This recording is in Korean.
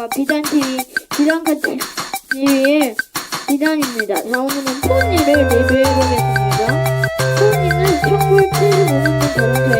안녕하십니까 비단TV 비단카 TV의 비단입니다. 자 오늘은 포니를 리뷰해보겠습니다. 포니는 1975년도 자동차이죠 한번